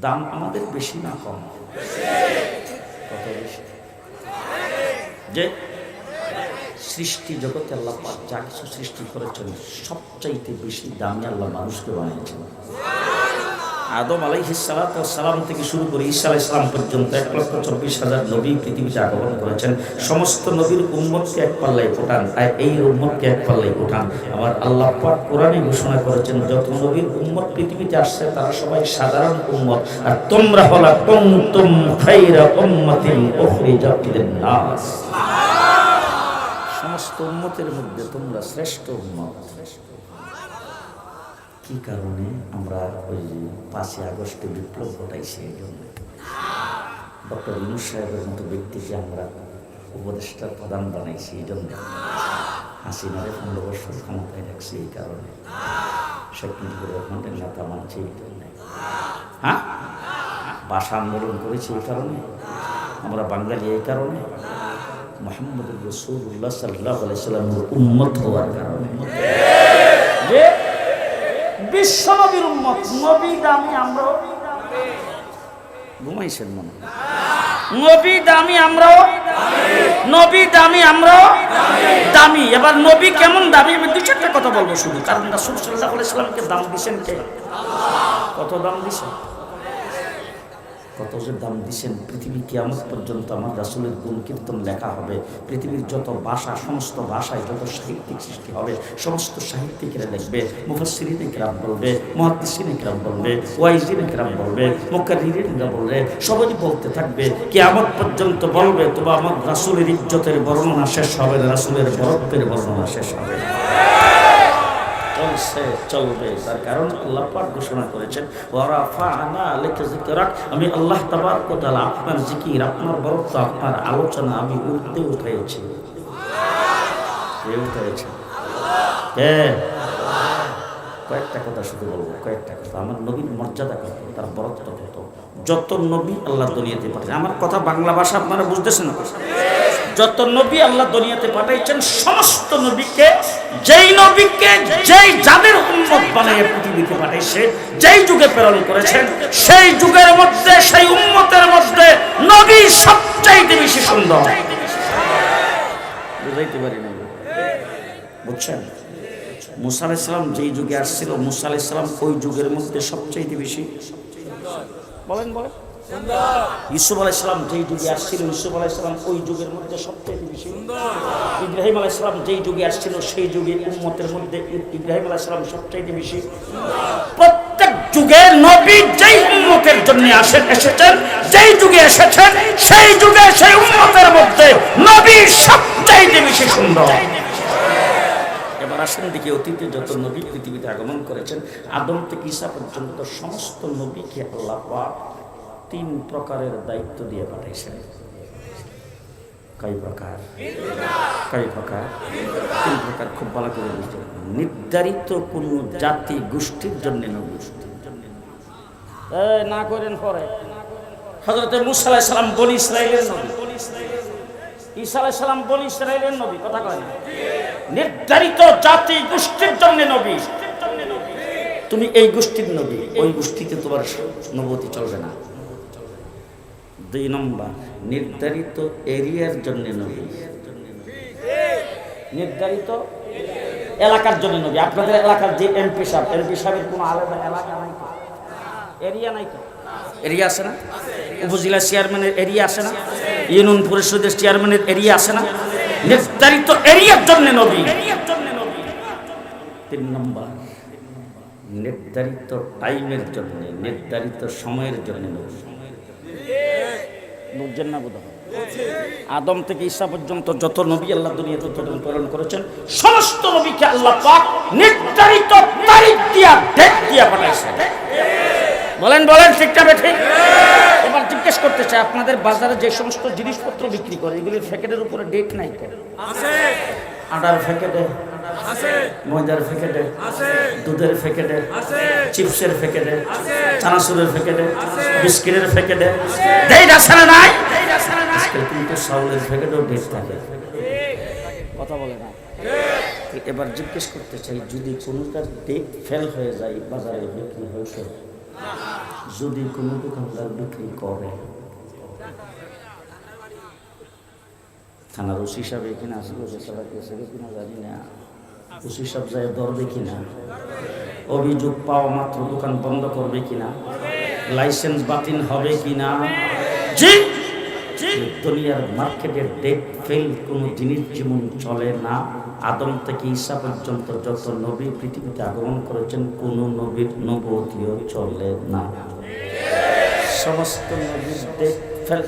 দাম আমাদের বেশি না কম? কত বেশি? যে সৃষ্টি জগতে আল্লাহ যা কিছু সৃষ্টি করেছেন, সবচাইতে বেশি দামি আল্লাহ মানুষকে বানিয়েছেন। আদম আলাই সালাম থেকে শুরু করে ঈসা আলাই সালাম পর্যন্ত এক লক্ষ চব্বিশ হাজার নবী পৃথিবীতে আগমন করেছেন। সমস্ত নবীর উম্মতকে এক পাল্লায় ফোটান আর এই উম্মতকে এক পাল্লায় ফোটান আমার আল্লাহ পাক কোরআনে ঘোষণা করেছেন, যত নবীর উম্মত পৃথিবীতে আসছে, তারা সবাই সাধারণ উম্মত। আর তোমরা হলা কুনতুম খাইরা উম্মাতিন উখরিজাত লিন-নাস সমস্ত উম্মতের মধ্যে তোমরা শ্রেষ্ঠ উম্মত। কি কারণে আমরা ওই যে পাঁচই আগস্টে বিপ্লব ঘটাইছি এই জন্য? ডক্টর ইনুস সাহেবের মতো ব্যক্তিকে আমরা উপদেষ্টার প্রধান বানাইছি এই জন্য। হাসিনারে পনেরো বছর ক্ষমতায় রাখছি এই কারণে। শেখ মুজিবুর রহমানের নেতা মানছি এই জন্যে। হ্যাঁ? ভাষা আন্দোলন করেছি এই কারণে। আমরা বাঙালি এই কারণে। মোহাম্মদ রসুল্লাহ সাল্লাহ আলাইসাল্লামের উন্মত হওয়ার কারণে। বিশ্ব নবীর নবী দামি আমরাও। ঘুমাইছেন মনে নবী দামি আমরাও। নবী দামি আমরাও। দামি। এবার নবী কেমন দামি? আমি দু চারটা কথা বলব শুধু। কারণ রাসুল সাল্লাহ আলাইসাল্লামকে দাম দিছেন কে? কত দাম দিছেন? কত যে দাম দিছেন, পৃথিবী কিয়ামত পর্যন্ত আমার রাসুলের গুণ কীর্তন লেখা হবে পৃথিবীর যত ভাষা, সমস্ত ভাষায় যত সাহিত্যিক সৃষ্টি হবে, সমস্ত সাহিত্যিকেরা লিখবে মুফাসিরিনে কিরাম বলবে মহাদিসিনে কিরাম বলবে, ওয়াইজিনে কিরাম বলবে মোকারিরা বলবে, সবাই বলতে থাকবে, কিয়ামত পর্যন্ত বলবে, তবে আমার রাসুলের ইজ্জতের বর্ণনা শেষ হবে রাসুলের বরত্বের বর্ণনা শেষ হবে। চলছে চলবে, তার কারণ আল্লাহ পাক ঘোষণা করেছেন, ওয়ারাফা'না আলাইকা যিকরাক আমি আল্লাহ তাবারক ওয়া আপনার জিকির, আপনার বরত্ব আপনার আলোচনা আমি উঠতে কে কে? কয়েকটা কথা শুধু বলব, কয়েকটা কথা। আমার নবীর মর্যাদা কত, তার বরত্ব কত? যত নবী আল্লাহ দুনিয়াতে পাঠায় আমার কথা বাংলা ভাষা আপনারা বুঝতেছেন যত নবী আল্লাহ দুনিয়াতে পাঠাইছেন, সমস্ত নবীকে যেই নবীকে, যেই যাদের উম্মত বানিয়ে পৃথিবীতে পাঠাইছে যেই যুগে প্রেরণ করেছেন, সেই যুগের মধ্যে, সেই উম্মতের মধ্যে নবী সবচাইতে বেশি সুন্দর। বুঝাইতে পারি না বুঝছেন? মুসা আলাইসালাম যেই যুগে আসছিল, মুসা আলাইসালাম ওই যুগের মধ্যে সবচাইতে বেশি। বলেন বলেন। ইসুফ আলাইসালাম যেই যুগে আসছিল ইসুফ আলাইসালাম ওই যুগের মধ্যে সবচেয়ে বেশি। ইব্রাহিম আলাইসালাম যেই যুগে আসছিল সেই যুগে উম্মতের মধ্যে ইব্রাহিম আলাইসালাম সবচাইতে বেশি। প্রত্যেক যুগে নবী যেই উম্মতের জন্য আসেন এসেছেন যেই যুগে এসেছেন সেই যুগে সেই উম্মতের মধ্যে নবী সবচাইতে বেশি সুন্দর। এবার আসেন দেখি অতীতে যত নবী পৃথিবীতে আগমন করেছেন আদম থেকে ঈসা পর্যন্ত সমস্ত নবীকে আল্লাহ পাক তিন প্রকারের দায়িত্ব দিয়ে পাঠাইছেন। কয় প্রকার? কয় প্রকার? তিন প্রকার খুব ভালো করে বুঝতে নির্ধারিত কোন জাতি গোষ্ঠীর জন্য নবী এই, না করেন পরে। হজরত মুসা আলাইহিস সালাম বলি ইসরায়েলের নবী। ঈসা আলাইহিস সালাম বলি ইসরায়েলের নবী কথা কয় নির্ধারিত জাতি গোষ্ঠীর জন্য নবী। তুমি এই গোষ্ঠীর নবী ওই গোষ্ঠীতে তোমার নবতী চলবে না। দুই নম্বর, নির্ধারিত এরিয়ার জন্য নবী। নির্ধারিত এলাকার জন্য নবী। আপনাদের এলাকার যে এমপি সাহেব, এমপি সাহেবের কোনো আলাদা এলাকা নাই তো? এরিয়া নাই তো? এরিয়া আছে না? উপজেলা চেয়ারম্যানের এরিয়া আছে না? ইউনিয়ন পরিষদের চেয়ারম্যানের এরিয়া আছে না? নির্ধারিত এরিয়ার জন্য নবী। তিন নম্বর, নির্ধারিত টাইমের জন্য, নির্ধারিত সময়ের জন্য নবী। আদম থেকে ঈশা পর্যন্ত যত নবী আল্লাহ দুনিয়াতে প্রেরণ করেছেন, সমস্ত নবীকে আল্লাহ পাক নির্ধারিত তারিখ দিয়া ডেট দিয়া পাঠাইছেন। বলেন বলেন ঠিকটা ঠিক এবার জিজ্ঞেস করতে চাই, আপনাদের বাজারে যে সমস্ত জিনিসপত্র বিক্রি করে এগুলির প্যাকেটের উপরে ডেট নাই তো আটার প্যাকেটে ময়দার প্যাকেটে দুধের প্যাকেটে চিপসের প্যাকেটে চানাচুরের প্যাকেটে বিস্কিটের প্যাকেটে নাই? কিন্তু চাউলের প্যাকেটেও ডেট থাকে। কথা বলে না। এবার জিজ্ঞেস করতে চাই যদি কোনোটার ডেট ফেল হয়ে যায় বাজারে বিক্রি হয়েছে যদি কোনো দোকানদার বিক্রি করে থানার ওসি সাহেব এখানে আসলে বেচারা গেছে কিনা জানি না। ওসি সাহেব যায়, ধরবে কিনা? অভিযোগ পাওয়া মাত্র দোকান বন্ধ করবে কিনা? লাইসেন্স বাতিল হবে কিনা? দুনিয়ার মার্কেটের ডেট ফেল কোনো জিনিস যেমন চলে না। আদম থেকে ঈসা পর্যন্ত যত নবী পৃথিবীতে আগমন করেছেন, কোনো নবীর নবতীয় চলে না। সমস্ত নবীর ডেট ফেল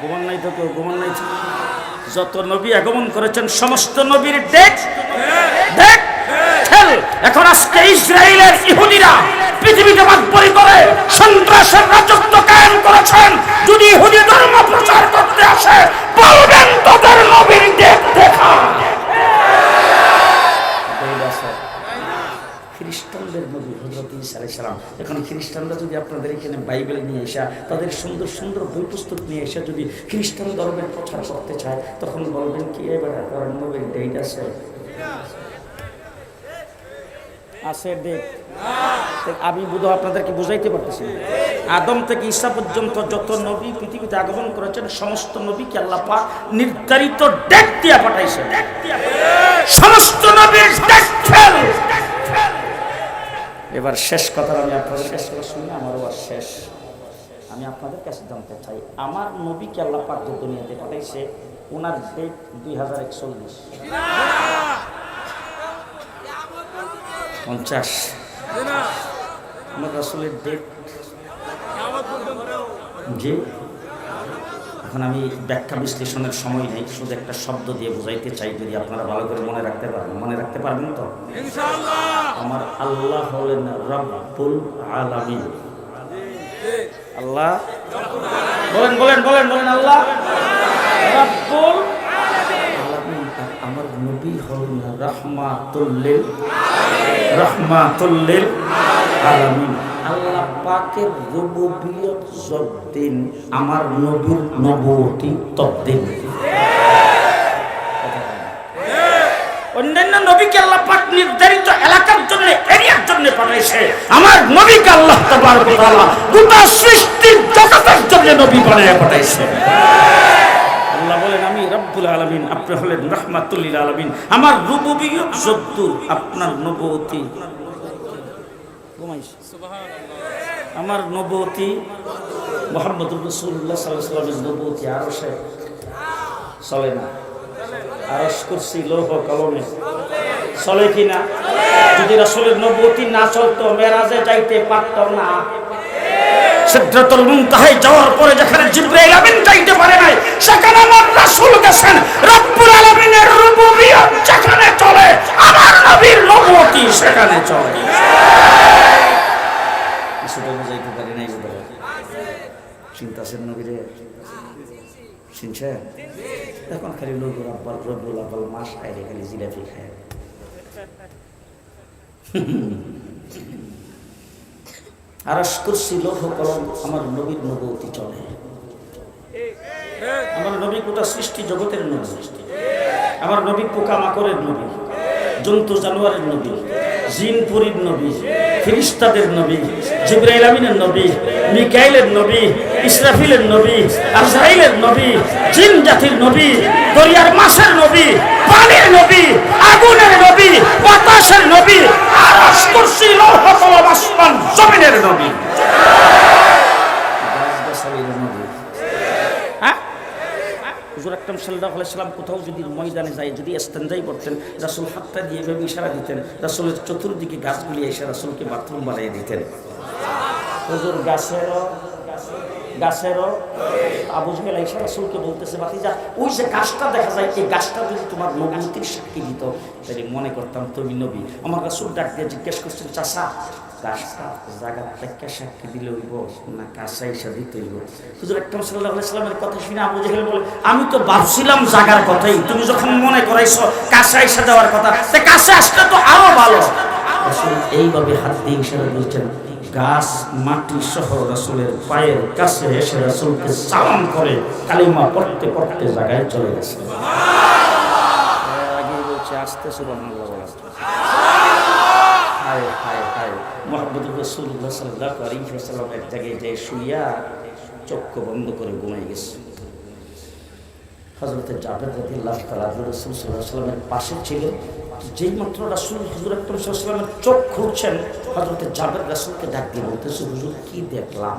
গোমান নাই কেউ গোমান নাই। যত নবী আগমন করেছেন, সমস্ত নবীর ডেট ডেট এখন আজকে ইসরায়েলের ইহুদিরা পৃথিবীতে বাদপরি করে, সন্ত্রাসের রাজত্ব কায়েম করেছেন। যদি ইহুদি ধর্ম প্রচার করতে আসে, বলবেন তোদের নবীর ডেট দেখা খ্রিস্টানদের নবী হজরত ইসা আলাইহিস সালাম এখন খ্রিস্টানরা যদি আপনাদের এখানে বাইবেল নিয়ে এসে তাদের সুন্দর সুন্দর বই পুস্তক নিয়ে এসে যদি খ্রিস্টান ধর্মের প্রচার করতে চায় তখন বলবেন কি এবার কারণ নবীর ডেট আছে? আছে ডেট। আমি বোধহয় আপনাদেরকে বুঝাইতে পারতেছি আদম থেকে ঈসা পর্যন্ত যত নবী পৃথিবীতে আগমন করেছেন সমস্ত নবীকে আল্লাহ পাক নির্ধারিত ডেট দিয়া পাঠাইছে সমস্ত নবীর ডেট এবার শেষ কথা আমি আপনাদের শেষ থেকে শুনি আমারও আর শেষ। আমি আপনাদের কাছে জানতে চাই, আমার নবীকে আল্লাহ পাক দুনিয়াতে পাঠাইছে? ওনার ডেট দুই হাজার একচল্লিশ। পঞ্চাশ। আমার আসলে ডেট জি। এখন আমি ব্যাখ্যা বিশ্লেষণের সময় নেই শুধু একটা শব্দ দিয়ে বোঝাইতে চাই যদি আপনারা ভালো করে মনে রাখতে পারেন। মনে রাখতে পারবেন তো? আমার আল্লাহ হলেন রব্বুল আলামিন। আল্লাহ। বলেন বলেন বলেন বলেন আল্লাহ। রব্বুল আমার নবী হলেন রহমাতুল্লিল রহমাতুল্লিল আলামিন। পাকের রুবুবিয়ত আমার নবীর নবতী অন্যান্য নবীকে আল্লাহ পাক নির্ধারিত এলাকার জন্য, এরিয়ার জন্য পাঠাইছে আমার নবীকে আল্লাহ তাআলা গোটা সৃষ্টির জগতের জন্য নবী বানায় পাঠাইছে। আল্লাহ বলেন, আমি রব্বুল আলামিন, আপনি হলেন আমার রুবুবিয়ত আপনার নবতী ঘুমাইছে আমার নবতী মোহাম্মদুর রসুল্লাহ সাল্লাহ সাল্লামের নবতী আরও সে চলে না। আরস করছি লৌহ কলমে চলে কি না যদি রাসূলের নবতী না চলতো, মেরাজে যাইতে পারতো না। পরে যেখানে পারে সেখানে আমার চলে সেখানে চলে। কিছুটা বুঝাইতে পারি নাই বোধহয় চিন্তাছেন নবীরে চিনছে এখন খালি নবুর আব্বাল রবুল আব্বাল মাস রে খালি জিলাপি খায়। আরস করছি লৌহ কলম আমার নবীর নবতী চলে। আমার নবী গোটা সৃষ্টি, জগতের নবী। আমার নবী পোকামাকড়ের নবী। জন্তু জানোয়ারের নবী। জিন পুরীর নবী, ফিরিস্তাদের নবী, জিব্রাইল আমিনের নবী, মিকাইলের নবী, ইসরাফিলের নবী, আজরাইলের নবী, জিন জাতির নবী, দরিয়ার মাসের নবী, পানির নবী, আগুনের নবী, বাতাসের নবী আর কুরসি লৌহ আসমান জমিনের নবী। হুজুর আকরাম সাল্লাহ সাল্লাম কোথাও যদি ময়দানে যায়, যদি স্তেঞ্জাই করতেন, রাসুল হাতটা দিয়ে এভাবে ইশারা দিতেন, রাসুলের চতুর্দিকে গাছগুলি এসে রাসুলকে বাথরুম বানিয়ে দিতেন। হুজুর গাছেরও গাছেরও আবু জাহেল আইসা রাসুলকে বলতেছে বাতিজা ওই যে গাছটা দেখা যায়, এই গাছটা যদি তোমার নবীতির সাক্ষী দিত, তাহলে মনে করতাম তুমি নবী। আমার রাসুল ডাক দিয়ে জিজ্ঞেস করছেন চাষা আমি তো ভাবছিলাম জাগার কথাই, তুমি যখন মনে করাইছো কাছে দেওয়ার কথা কাছে আসলে তো আরও ভালো। এইভাবে হাত দিয়ে ইশারা বলছেন গাছ, মাটি সহ রাসূলের পায়ের কাছে এসে রাসূলকে সালাম করে, কালিমা পড়তে পড়তে জায়গায় চলে গেছে। আগে বলছে, আস্তে রসুল্লাহ সাল্লাহ এক জায়গায় যে শুইয়া চক্ষু বন্ধ করে ঘুমাই গেছে। হজরতে জাভেদ রাদিল্লাহ তালা রসুল পাশে ছিল। যেই মাত্র রাসুল হুজুর আকরম সাল্লামের চোখ খুলছেন হজরতে জাভেদ রাসুলকে ডাক দিয়ে বলতেছে, হুজুর, কি দেখলাম?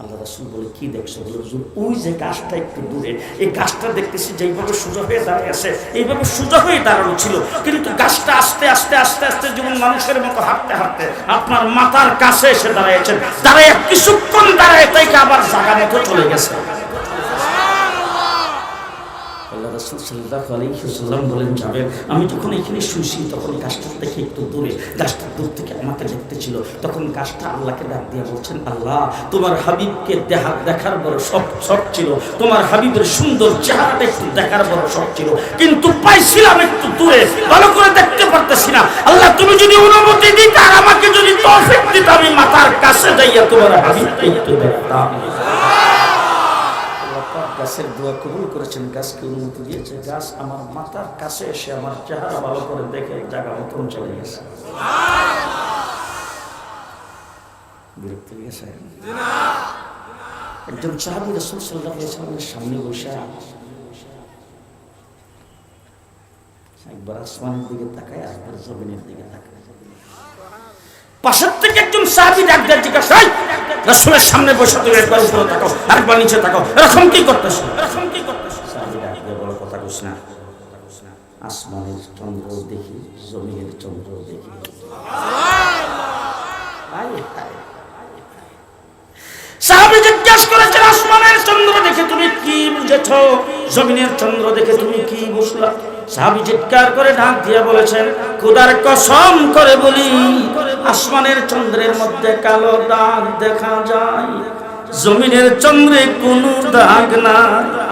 আল্লাহ রাসুল বলে, কি দেখছ? বলে ওই যে গাছটা একটু দূরে, এই গাছটা দেখতেছি যেভাবে সোজা হয়ে দাঁড়িয়ে আছে, এইভাবে সোজা হয়ে দাঁড়ানো ছিল। কিন্তু গাছটা আস্তে আস্তে আস্তে আস্তে যেমন মানুষের মতো হাঁটতে হাঁটতে আপনার মাথার কাছে এসে দাঁড়াইছেন দাঁড়ায় কিছুক্ষণ দাঁড়ায় তাইকে আবার জায়গা মতো চলে গেছে। আল্লাহ রাসূল আলাইহি বলেন, যাবে। আমি যখন এখানে শুনছি তখন গাছটা থেকে একটু দূরে গাছটা দূর থেকে আমাকে দেখতেছিল তখন গাছটা আল্লাহকে ডাক দিয়ে বলছেন, আল্লাহ, তোমার হাবিবকে দেখা, দেখার বড় শখ শখ ছিল। তোমার হাবিবের সুন্দর চেহারাটা একটু দেখার বড় শখ ছিল। কিন্তু পাইছিলাম একটু দূরে, ভালো করে দেখতে পারতেছি না। আল্লাহ, তুমি যদি অনুমতি দিতে আর আমাকে যদি আমি মাথার কাছে যাইয়া তোমার হাবিবকে একটু দেখতাম। গাছের দোয়া কবুল করেছেন গাছকে অনুমতি দিয়েছে। গাছ আমার মাথার কাছে এসে আমার চেহারা ভালো করে দেখে জায়গা মতন চলে গেছে। বিরক্ত গেছে। একজন সাহাবি রসুল সামনে বসে একবার আসমানের দিকে তাকায় একবার জমিনের দিকে তাকায়। পাশের থেকে একজন সাহাবি ডাক দেয় জিজ্ঞাসা "এই, রাসূলের সামনে বসে তুমি একবার উপরে তাকাও আরেকবার নিচে তাকাও। এরকম কি করতেছ? এরকম কি করতেছ? দিয়ে বড় কথা কইস না। আসমানের চন্দ্র দেখি জমিনের চন্দ্র দেখি। জিজ্ঞেস করেছেন আসমানের চন্দ্র দেখে তুমি কি বুঝেছ? জমিনের চন্দ্র দেখে তুমি কি বুঝলা? সাহাবী চিৎকার করে ডাক দিয়ে বলেছেন খোদার কসম করে বলি আসমানের চন্দ্রের মধ্যে কালো দাগ দেখা যায়। জমিনের চন্দ্রে কোনো দাগ নাই।